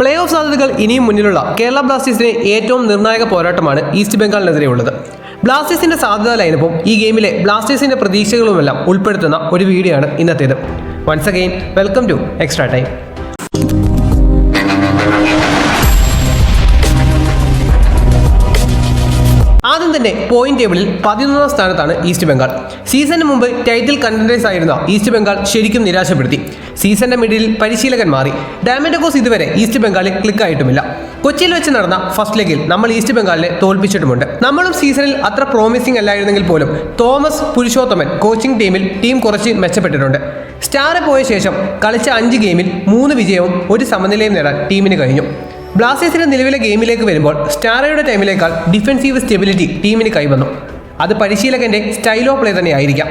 Play off സാധ്യതകൾ ഇനിയും മുന്നിലുള്ള കേരള ബ്ലാസ്റ്റേഴ്സിന് ഏറ്റവും നിർണായക പോരാട്ടമാണ് ഈസ്റ്റ് ബംഗാളിനെതിരെയുള്ളത് ബ്ലാസ്റ്റേഴ്സിന്റെ സാധ്യത ലൈനപ്പും ഈ ഗെയിമിലെ ബ്ലാസ്റ്റേഴ്സിന്റെ പ്രതീക്ഷകളുമെല്ലാം ഉൾപ്പെടുത്തുന്ന ഒരു വീഡിയോ ആണ് ഇന്നത്തേത്. Once again welcome to extra time ആദ്യം തന്നെ പോയിന്റ് ടേബിളിൽ പതിനൊന്നാം സ്ഥാനത്താണ് ഈസ്റ്റ് ബംഗാൾ. സീസണിന് മുമ്പ് ടൈറ്റിൽ കണ്ടൻസ് ആയിരുന്ന ഈസ്റ്റ് ബംഗാൾ ശരിക്കും നിരാശപ്പെടുത്തി. സീസണിന്റെ മിഡിൽ പരിശീലകൻ മാറി. ഡാമൻഡഗോസ് ഇതുവരെ ഈസ്റ്റ് ബംഗാളിൽ ക്ലിക്ക് ആയിട്ടുമില്ല കൊച്ചിയിൽ വെച്ച് നടന്ന ഫസ്റ്റ് ലെഗിൽ നമ്മൾ ഈസ്റ്റ് ബംഗാളിനെ തോൽപ്പിച്ചിട്ടുമുണ്ട്. നമ്മളും സീസണിൽ അത്ര പ്രോമിസിംഗ് അല്ലായിരുന്നെങ്കിൽ പോലും തോമസ് പുരുഷോത്തമൻ കോച്ചിംഗ് ടീമിൽ ടീം കുറച്ച് മെച്ചപ്പെട്ടിട്ടുണ്ട്. സ്റ്റാർ പോയ ശേഷം കളിച്ച അഞ്ച് ഗെയിമിൽ മൂന്ന് വിജയവും ഒരു സമനിലയും നേടാൻ ടീമിന് കഴിഞ്ഞു. ബ്ലാസ്റ്റേഴ്സിന്റെ നിലവിലെ ഗെയിമിലേക്ക് വരുമ്പോൾ സ്റ്റാറയുടെ ടൈമിലേക്കാൾ ഡിഫൻസീവ് സ്റ്റെബിലിറ്റി ടീമിന് കൈവന്നു. അത് പരിശീലകന്റെ സ്റ്റൈൽ ഓഫ് പ്ലേ തന്നെ ആയിരിക്കാം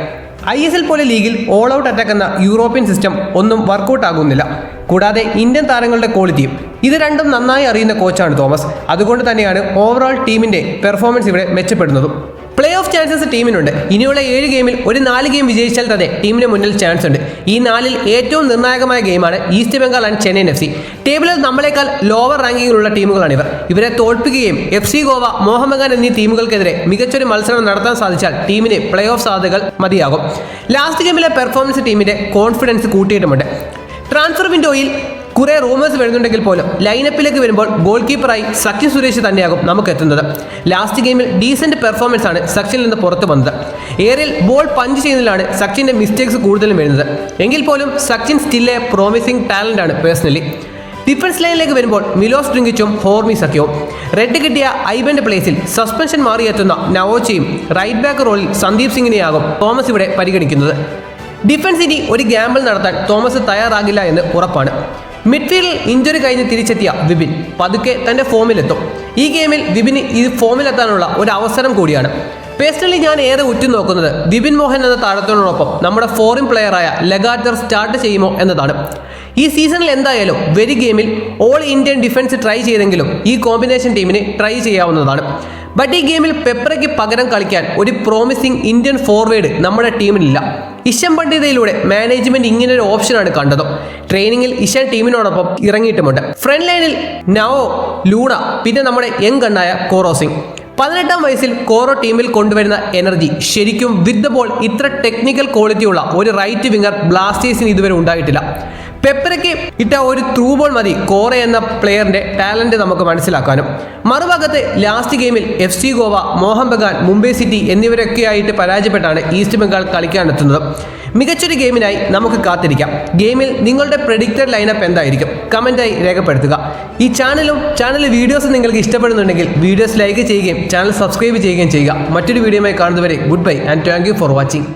ഐ എസ് എൽ പോലെ ലീഗിൽ ഓൾ ഔട്ട് അറ്റാക്ക് എന്ന യൂറോപ്യൻ സിസ്റ്റം ഒന്നും വർക്കൗട്ട് ആകുന്നില്ല. കൂടാതെ ഇന്ത്യൻ താരങ്ങളുടെ ക്വാളിറ്റിയും ഇത് രണ്ടും നന്നായി അറിയുന്ന കോച്ചാണ് തോമസ്. അതുകൊണ്ട് തന്നെയാണ് ഓവറോൾ ടീമിന്റെ പെർഫോമൻസ് ഇവിടെ മെച്ചപ്പെടുന്നതും. ചാൻസസ് ടീമിനുണ്ട്. ഇനിയുള്ള ഏഴ് ഗെയിമിൽ ഒരു നാല് ഗെയിം വിജയിച്ചാൽ തന്നെ ടീമിന് മുന്നിൽ ചാൻസ് ഉണ്ട്. ഈ നാലിൽ ഏറ്റവും നിർണായകമായ ഗെയിമാണ് east Bengal and Chennaiyin F C ടേബിളിൽ നമ്മളെക്കാൾ ലോവർ റാങ്കിങ്ങിലുള്ള ടീമുകളാണ് ഇവർ. ഇവരെ തോൽപ്പിക്കുകയും എഫ് സി ഗോവ മോഹൻബഗാൻ എന്നീ ടീമുകൾക്കെതിരെ മികച്ചൊരു മത്സരം നടത്താൻ സാധിച്ചാൽ ടീമിന് പ്ലേ ഓഫ് സാധ്യതകൾ മതിയാകും. ലാസ്റ്റ് ഗെയിമിലെ പെർഫോമൻസ് ടീമിന്റെ കോൺഫിഡൻസ് കൂട്ടിയിട്ടുമുണ്ട്. ട്രാൻസ്ഫർ വിൻഡോയിൽ കുറെ റൂമേഴ്സ് വരുന്നുണ്ടെങ്കിൽ പോലും ലൈനപ്പിലേക്ക് വരുമ്പോൾ ഗോൾ കീപ്പറായി സച്ചിൻ സുരേഷ് തന്നെയാകും നമുക്ക് എത്തുന്നത്. ലാസ്റ്റ് ഗെയിമിൽ ഡീസന്റ് പെർഫോമൻസ് ആണ് സച്ചിനിൽ നിന്ന് പുറത്തു വന്നത്. ഏറിയൽ ബോൾ പഞ്ച് ചെയ്യുന്നതിലാണ് സച്ചിന്റെ മിസ്റ്റേക്സ് കൂടുതലും വരുന്നത്. എങ്കിൽ പോലും സച്ചിൻ സ്റ്റില്ലെ പ്രോമിസിംഗ് ടാലന്റ് ആണ് പേഴ്സണലി ഡിഫൻസ് ലൈനിലേക്ക് വരുമ്പോൾ മിലോസ് ഡ്രിങ്കിച്ചും ഹോർമി സഖ്യവും റെഡ് കിട്ടിയ ഐബന്റെ പ്ലേസിൽ സസ്പെൻഷൻ മാറിയെത്തുന്ന നവോച്ചയും റൈറ്റ് ബാക്ക് റോളിൽ സന്ദീപ് സിംഗിനെയാകും തോമസ് ഇവിടെ പരിഗണിക്കുന്നത്. ഡിഫൻസ് ഇനി ഒരു ഗ്യാമ്പിൾ നടത്താൻ തോമസ് തയ്യാറാകില്ല എന്ന് ഉറപ്പാണ്. മിഡ്ഫീൽഡിൽ ഇഞ്ചുറി കഴിഞ്ഞ് തിരിച്ചെത്തിയ വിപിൻ പതുക്കെ തന്റെ ഫോമിലെത്തും ഈ ഗെയിമിൽ വിപിന് ഈ ഫോമിലെത്താനുള്ള ഒരു അവസരം കൂടിയാണ്. പേഴ്സണലി ഞാൻ ഏറെ ഉറ്റുനോക്കുന്നത് വിപിൻ മോഹൻ എന്ന താരത്തിനോടൊപ്പം നമ്മുടെ ഫോറിൻ പ്ലെയറായ ലഗാറ്റർ സ്റ്റാർട്ട് ചെയ്യുമോ എന്നതാണ്. ഈ സീസണിൽ എന്തായാലും വെരി ഗെയിമിൽ ഓൾ ഇന്ത്യൻ ഡിഫൻസ് ട്രൈ ചെയ്തെങ്കിലും ഈ കോമ്പിനേഷൻ ടീമിന് ട്രൈ ചെയ്യാവുന്നതാണ്. ബട്ട് ഈ ഗെയിമിൽ പെപ്രയ്ക്ക് പകരം കളിക്കാൻ ഒരു പ്രോമിസിംഗ് ഇന്ത്യൻ ഫോർവേഡ് നമ്മുടെ ടീമിലില്ല ഇഷൻ പണ്ഡിതയിലൂടെ മാനേജ്മെന്റ് ഇങ്ങനെ ഒരു ഓപ്ഷനാണ് കണ്ടത്. ട്രെയിനിങ്ങിൽ ഇഷൻ ടീമിനോടൊപ്പം ഇറങ്ങിയിട്ടുമുണ്ട്. ഫ്രണ്ട് ലൈനിൽ നവോ ലൂണ പിന്നെ നമ്മുടെ യങ് കണ്ണായ കോറോ സിംഗ് പതിനെട്ടാം വയസ്സിൽ കോറോ ടീമിൽ കൊണ്ടുവരുന്ന എനർജി ശരിക്കും വിത്ത് ബോൾ ഇത്ര ടെക്നിക്കൽ ക്വാളിറ്റിയുള്ള ഒരു റൈറ്റ് വിങ്ങർ ബ്ലാസ്റ്റേഴ്സിന് ഇതുവരെ ഉണ്ടായിട്ടില്ല. പെപ്പറയ്ക്ക് ഇട്ട ഒരു ത്രൂ ബോൾ മതി കോറ എന്ന പ്ലെയറിന്റെ ടാലന്റ് നമുക്ക് മനസ്സിലാക്കാനും. മറുഭാഗത്ത് ലാസ്റ്റ് ഗെയിമിൽ F C Goa Mohun Bagan Mumbai city എന്നിവരൊക്കെയായിട്ട് പരാജയപ്പെട്ടാണ് ഈസ്റ്റ് ബംഗാൾ കളിക്കാനെത്തുന്നത്. മികച്ചൊരു ഗെയിമിനായി നമുക്ക് കാത്തിരിക്കാം. ഗെയിമിൽ നിങ്ങളുടെ പ്രഡിക്റ്റഡ് ലൈനപ്പ് എന്തായിരിക്കും? കമന്റായി രേഖപ്പെടുത്തുക. ഈ ചാനലും ചാനൽ വീഡിയോസ് നിങ്ങൾക്ക് ഇഷ്ടപ്പെടുന്നുണ്ടെങ്കിൽ വീഡിയോസ് ലൈക്ക് ചെയ്യുകയും ചാനൽ സബ്സ്ക്രൈബ് ചെയ്യുകയും ചെയ്യുക. മറ്റൊരു വീഡിയോയുമായി കാണുന്നവരെ good bye and thank for watching